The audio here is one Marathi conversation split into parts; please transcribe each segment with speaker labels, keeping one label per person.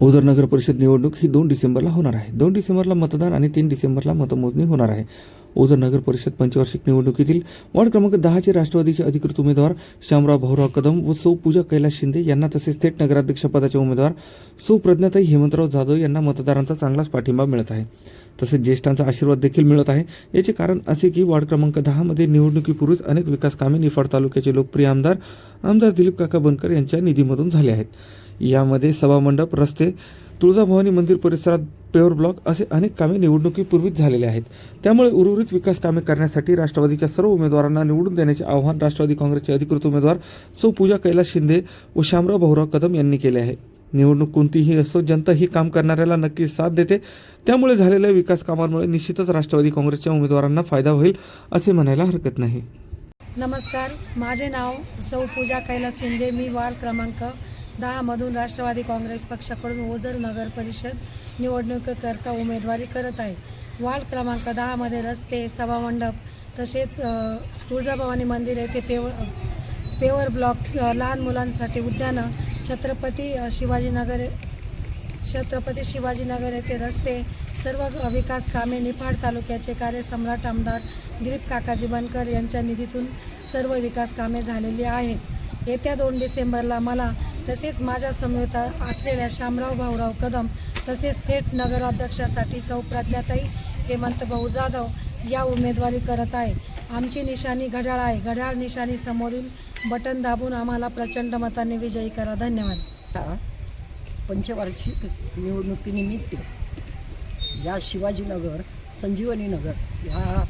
Speaker 1: ओझर नगर परिषद निवडणूक ही दोन डिसेंबरला होणार आहे. दोन डिसेंबरला मतदान आणि तीन डिसेंबरला मतमोजणी होणार आहे. ओझर नगर परिषद पंचवार्षिक निवडणुकीतील वॉर्ड क्रमांक दहाचे राष्ट्रवादीचे अधिकृत उमेदवार श्यामराव भाऊराव कदम व सौ पूजा कैलास शिंदे यांना तसेच थेट नगराध्यक्षपदाचे उमेदवार सौ प्रज्ञाताई हेमंतराव जाधव यांना मतदारांचा चांगलाच पाठिंबा मिळत आहे. तसेच ज्येष्ठांचा आशीर्वाद देखील मिळत आहे. याचे कारण असे की वार्ड क्रमांक दहामध्ये निवडणुकीपूर्वीच अनेक विकास कामे निफाड तालुक्याचे लोकप्रिय आमदार आमदार दिलीप काका बनकर यांच्या निधीमधून झाले आहेत. यामध्ये सभामंडप रस्ते तुळजाभवानी मंदिर परिसरात पेवर ब्लॉक असे अनेक कामे निवडणुकीपूर्वीच झालेले आहेत. त्यामुळे उर्वरित विकास कामे करण्यासाठी राष्ट्रवादीच्या सर्व उमेदवारांना निवडून देण्याचे आवाहन राष्ट्रवादी काँग्रेसचे अधिकृत उमेदवार सौ पूजा कैलास शिंदे व शामराव भाऊराव कदम यांनी केले आहे. निवडणूक कोणतीही असो जनता ही काम करणाऱ्याला नक्की साथ देते. त्यामुळे झालेल्या विकास कामांमुळे निश्चितच राष्ट्रवादी काँग्रेसच्या उमेदवारांना फायदा होईल असे म्हणायला हरकत नाही.
Speaker 2: नमस्कार माझे नाव सौ पूजा कैलास शिंदे मी वार्ड क्रमांक दहामधून राष्ट्रवादी काँग्रेस पक्षाकडून ओझर नगर परिषद निवडणुकीकरता उमेदवारी करत आहे. वार्ड क्रमांक दहामध्ये रस्ते सभामंडप तसेच तुळजाभवानी मंदिर येथे पेवर पेवर ब्लॉक लहान मुलांसाठी उद्यानं छत्रपती शिवाजीनगर छत्रपती शिवाजीनगर येथे रस्ते सर्व विकास कामे निफाड तालुक्याचे कार्यसम्राट आमदार दिलीप काकाजी बनकर यांच्या निधीतून सर्व विकास कामे झालेली आहेत. येत्या दोन डिसेंबरला मला तसेच माझ्या समवेत असलेल्या शामराव भाऊराव कदम तसेच थेट नगराध्यक्षासाठी सौ प्रज्ञाताई हेमंत भाऊ जाधव या उमेदवारी करत आहे आमची निशाणी घड्याळ आहे. घड्याळ निशाणी समोरील बटन दाबून आम्हाला प्रचंड मताने विजयी करा. धन्यवाद.
Speaker 3: पंचवार्षिक निवडणुकीनिमित्त या शिवाजीनगर संजीवनीनगर ह्या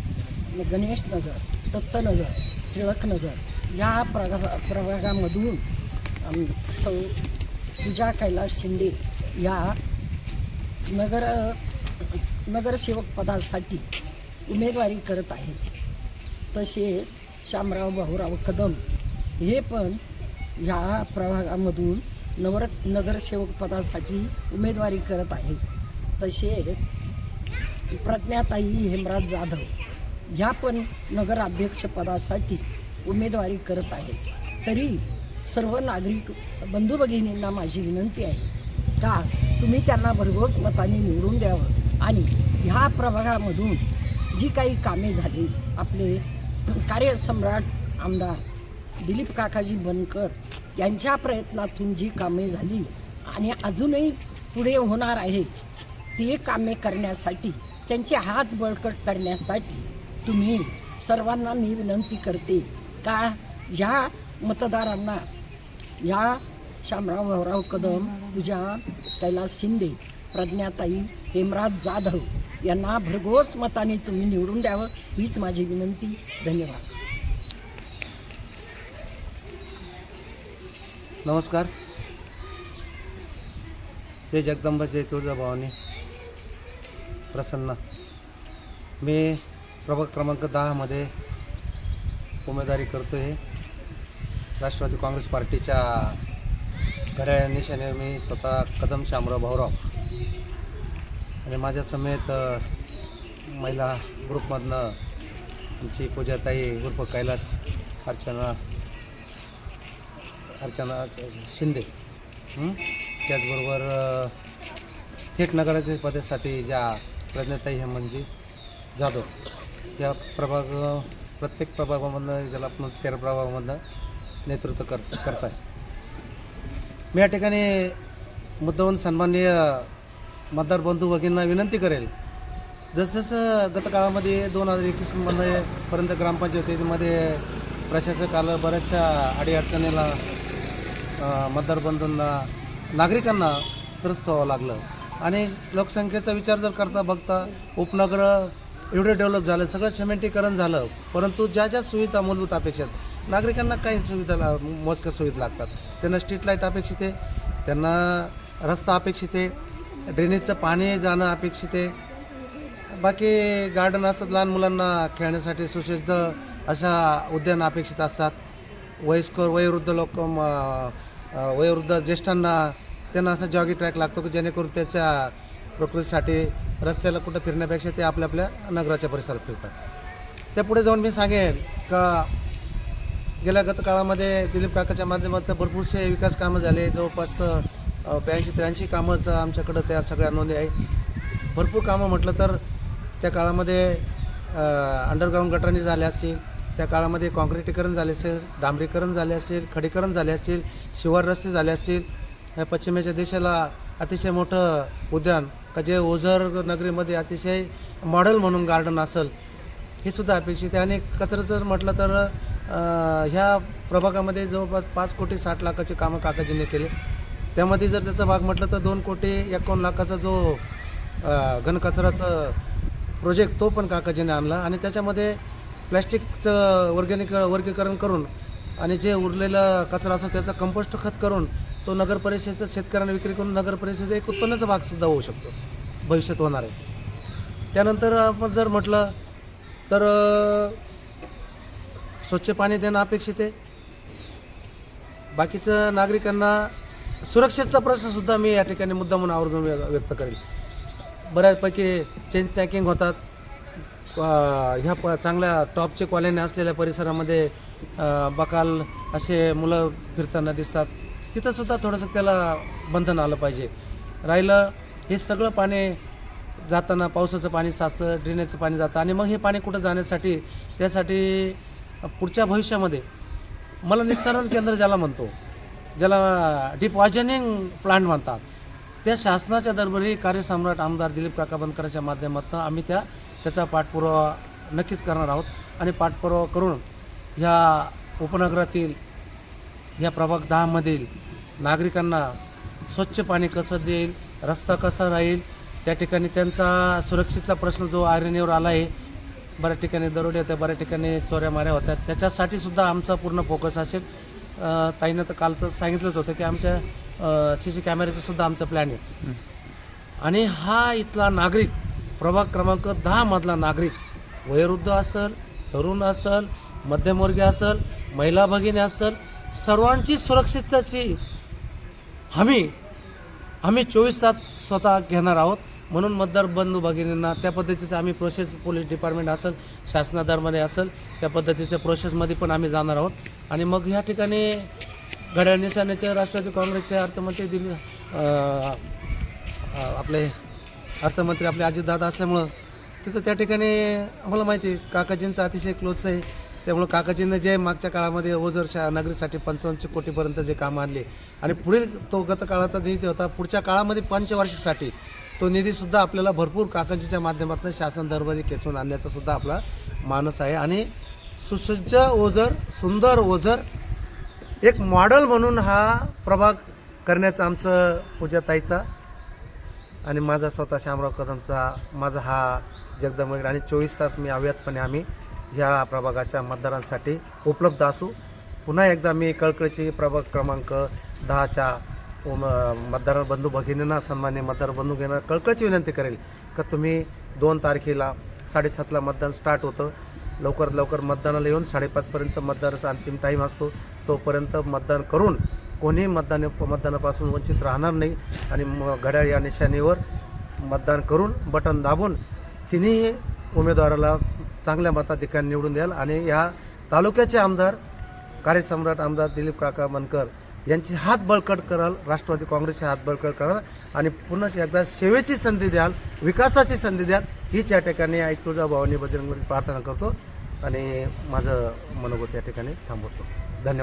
Speaker 3: गणेशनगर दत्तनगर टिळकनगर या प्रगा प्रभागामधून आम- सौ पूजा कैलास शिंदे या नगर नगरसेवक पदासाठी उमेदवारी करत आहेत. तसेच शामराव भाऊराव कदम हे पण या प्रभागामधून नवर नगरसेवक पदासाठी उमेदवारी करत आहेत. तसे प्रज्ञाताई हेमराज जाधव ह्या पण नगराध्यक्षपदासाठी उमेदवारी करत आहेत. तरी सर्व नागरिक बंधू भगिनींना माझी विनंती आहे का तुम्ही त्यांना भरघोस मताने निवडून द्यावं आणि ह्या प्रभागामधून जी काही कामे झाली आपले कार्यसम्राट आमदार दिलीप काकाजी बनकर यांच्या प्रयत्नातून जी कामे झाली आणि अजूनही पुढे होणार आहे ती कामे करण्यासाठी त्यांचे हात बळकट करण्यासाठी तुम्ही सर्वांना मी विनंती करते का ह्या मतदारांना ह्या शामराव भाऊराव कदम पूजा कैलास शिंदे प्रज्ञाताई हेमराज जाधव यांना भरघोस मताने तुम्ही निवडून द्यावं हीच माझी विनंती. धन्यवाद.
Speaker 4: नमस्कार. जय जगदंबा जय तुळजाभवानी प्रसन्न. मी प्रभाग क्रमांक दहामध्ये उमेदवारी करतो आहे राष्ट्रवादी काँग्रेस पार्टीच्या घड्याळ निशाने मी स्वतः कदम शामराव भाऊराव. आणि माझ्या समेत महिला ग्रुपमधनं आमची पूजाताई उर्फ कैलास अर्चना अर्चना शिंदे. त्याचबरोबर थेट नगराच्या पदासाठी ज्या प्रज्ञाताई हेमंतजी जाधव. या प्रभाग प्रत्येक प्रभागामधनं ज्याला आपण तेरा प्रभागामधनं नेतृत्व कर करत आहे मी या ठिकाणी मुद्दाहून सन्माननीय मतदार बंधू भगिनींना विनंती करेल. जसजसं गतकाळामध्ये दोन हजार एकवीसमध्ये पर्यंत ग्रामपंचायतीमध्ये प्रशासक आलं बऱ्याचशा अडीअडचणीला मतदार बंधूंना नागरिकांना त्रस्त व्हावं लागलं. आणि लोकसंख्येचा विचार जर करता बघता उपनगर एवढे डेव्हलप झालं सगळं सिमेंटीकरण झालं परंतु ज्या ज्या सुविधा मूलभूत अपेक्षित नागरिकांना काही सुविधा ला मोजक्या सुविधा लागतात. त्यांना स्ट्रीट लाइट अपेक्षित आहे त्यांना रस्ता अपेक्षित आहे ड्रेनेजचं पाणी जाणं अपेक्षित आहे. बाकी गार्डन असतात लहान मुलांना खेळण्यासाठी सुसज्ज अशा उद्यान अपेक्षित असतात. वयस्कर वयोवृद्ध लोक म, वयोवृद्ध ज्येष्ठांना त्यांना असा जॉगी ट्रॅक लागतो की जेणेकरून त्याच्या प्रकृतीसाठी रस्त्याला कुठं फिरण्यापेक्षा ते आपल्या आपल्या नगराच्या परिसरात फिरतात. त्या पुढे जाऊन मी सांगेन का गेल्या गत काळामध्ये दिलीप काकाच्या माध्यमातून भरपूरसे विकास कामं झाले. जवळपास ब्याऐंशी त्र्याऐंशी कामंच आमच्याकडं त्या सगळ्या नोंदी आहे भरपूर कामं म्हटलं तर त्या काळामध्ये अंडरग्राऊंड गटरांनी झाले असतील त्या काळामध्ये काँक्रिटीकरण झाले असेल डांबरीकरण झाले असेल खडीकरण झाले असतील शिवार रस्ते झाले असतील. ह्या पश्चिमेच्या देशाला अतिशय मोठं उद्यान का जे ओझर नगरीमध्ये अतिशय मॉडेल म्हणून गार्डन असेल हे सुद्धा अपेक्षित आहे. आणि कचरा जर म्हटलं तर ह्या प्रभागामध्ये जवळपास पाच कोटी साठ लाखाची कामं काकाजीने केले. त्यामध्ये जर त्याचा भाग म्हटलं तर दोन कोटी एकावन्न लाखाचा जो घनकचराचं प्रोजेक्ट तो पण काकाजीने आणला आणि त्याच्यामध्ये प्लॅस्टिकचं वर्गणिक वर्गीकरण करून आणि जे उरलेलं कचरा असं त्याचा कंपोस्ट खत करून तो नगर परिषदेचा शेतकऱ्यांना विक्री करून नगर परिषदेचा एक उत्पन्नाचा भागसुद्धा होऊ शकतो. भविष्यात होणार आहे. त्यानंतर आपण जर म्हटलं तर स्वच्छ पाणी देणं अपेक्षित आहे. बाकीचं नागरिकांना सुरक्षेचा प्रश्नसुद्धा मी या ठिकाणी मुद्दा म्हणून आवर्जून व्य- व्यक्त करेल बऱ्याचपैकी चेन स्टॅकिंग होतात. ह्या प चांगल्या टॉपचे कॉलनी असलेल्या परिसरामध्ये बकाल असे मुलं फिरताना दिसतात. तिथंसुद्धा थोडंसं त्याला बंधन आलं पाहिजे. राहिलं हे सगळं पाणी जाताना पावसाचं पाणी साचतं ड्रेनेजचं पाणी जातं आणि मग हे पाणी कुठं जाण्यासाठी त्यासाठी पुढच्या भविष्यामध्ये मला निस्सारण केंद्र ज्याला म्हणतो ज्याला डिपॉजनिंग प्लांट म्हणतात त्या शासनाच्या दरबारी कार्यसम्राट आमदार दिलीप काका बनकरांच्या माध्यमातून आम्ही त्या त्याचा पाठपुरावा नक्कीच करणार आहोत. आणि पाठपुरावा करून ह्या उपनगरातील ह्या प्रभाग दहामधील नागरिकांना स्वच्छ पाणी कसं देईल रस्ता कसा राहील त्या ठिकाणी त्यांचा सुरक्षेचा प्रश्न जो आरणीवर आला आहे बऱ्याच ठिकाणी दरोडे होत्या बऱ्याच ठिकाणी चोऱ्या माऱ्या होत्या. त्याच्यासाठी सुद्धा आमचा पूर्ण फोकस असेल. ताईनं तर काल तर सांगितलंच होतं की आमच्या सी सी कॅमेऱ्याचं सुद्धा आमचं प्लॅन आहे. आणि हा इथला नागरिक प्रभाग क्रमांक दहामधला नागरिक वयोवृद्ध असेल तरुण असेल मध्यमवर्गीय असेल महिला भगिनी असेल सर्वांची सुरक्षिततेची हमी आम्ही चोवीस तास स्वतः घेणार आहोत. म्हणून मतदार बंधू भगिनींना त्या पद्धतीचं आम्ही प्रोसेस पोलीस डिपार्टमेंट असेल शासनादरमध्ये असेल त्या पद्धतीच्या प्रोसेसमध्ये पण आम्ही जाणार आहोत. आणि मग ह्या ठिकाणी घड्याळ निशाण्याचे राष्ट्रवादी काँग्रेसचे अर्थमंत्री दिली आपले अर्थमंत्री आपले अजितदादा असल्यामुळं तिथं त्या ठिकाणी आम्हाला माहिती आहे काकाजींचं अतिशय क्लोज आहे. त्यामुळं काकाजींना जे मागच्या काळामध्ये ओझर शा नगरीसाठी पंचावन्नशे कोटीपर्यंत जे कामं आणले. आणि पुढील तो गत काळाचा निधी होता पुढच्या काळामध्ये पंचवार्षिकसाठी तो निधीसुद्धा आपल्याला भरपूर काकाजीच्या माध्यमातून शासन दरबारी खेचून आणण्याचा सुद्धा आपला मानस आहे. आणि सुसज्ज ओझर सुंदर ओझर एक मॉडेल म्हणून हा प्रभाग करण्याचं आमचं पूजाताईचा आणि माझा स्वतः श्यामराव कदमचा माझा हा जगदंब आणि चोवीस तास मी अव्यातपणे आम्ही ह्या प्रभागाच्या मतदारांसाठी उपलब्ध असू. पुन्हा एकदा मी कळकळीची प्रभाग क्रमांक दहाच्या मतदार बंधू भगिनींना सन्मान्य मतदार बंधू घेणार कळकळची विनंती करेल का तुम्ही दोन तारखेला साडेसातला मतदान स्टार्ट होतं. लवकरात लवकर मतदानाला येऊन साडेपाचपर्यंत मतदानाचा अंतिम टाईम असतो. तोपर्यंत मतदान करून कोणीही मतदान मतदानापासून वंचित राहणार नाही आणि म घड्याळ या निशाणीवर मतदान करून बटन दाबून तिन्ही उमेदवाराला चांगल्या मताधिकार निवडून द्याल. आणि या तालुक्याचे आमदार कार्यसम्राट आमदार दिलीप काका मनकर यांची हात बळकट कराल राष्ट्रवादी काँग्रेसचे हात बळकट कराल आणि पुन्हा एकदा सेवेची संधी द्याल विकासाची संधी द्याल हीच या ठिकाणी आई तुळजाभवानी बजरंगमध्ये प्रार्थना करतो आणि माझं मनोगत या ठिकाणी थांबवतो.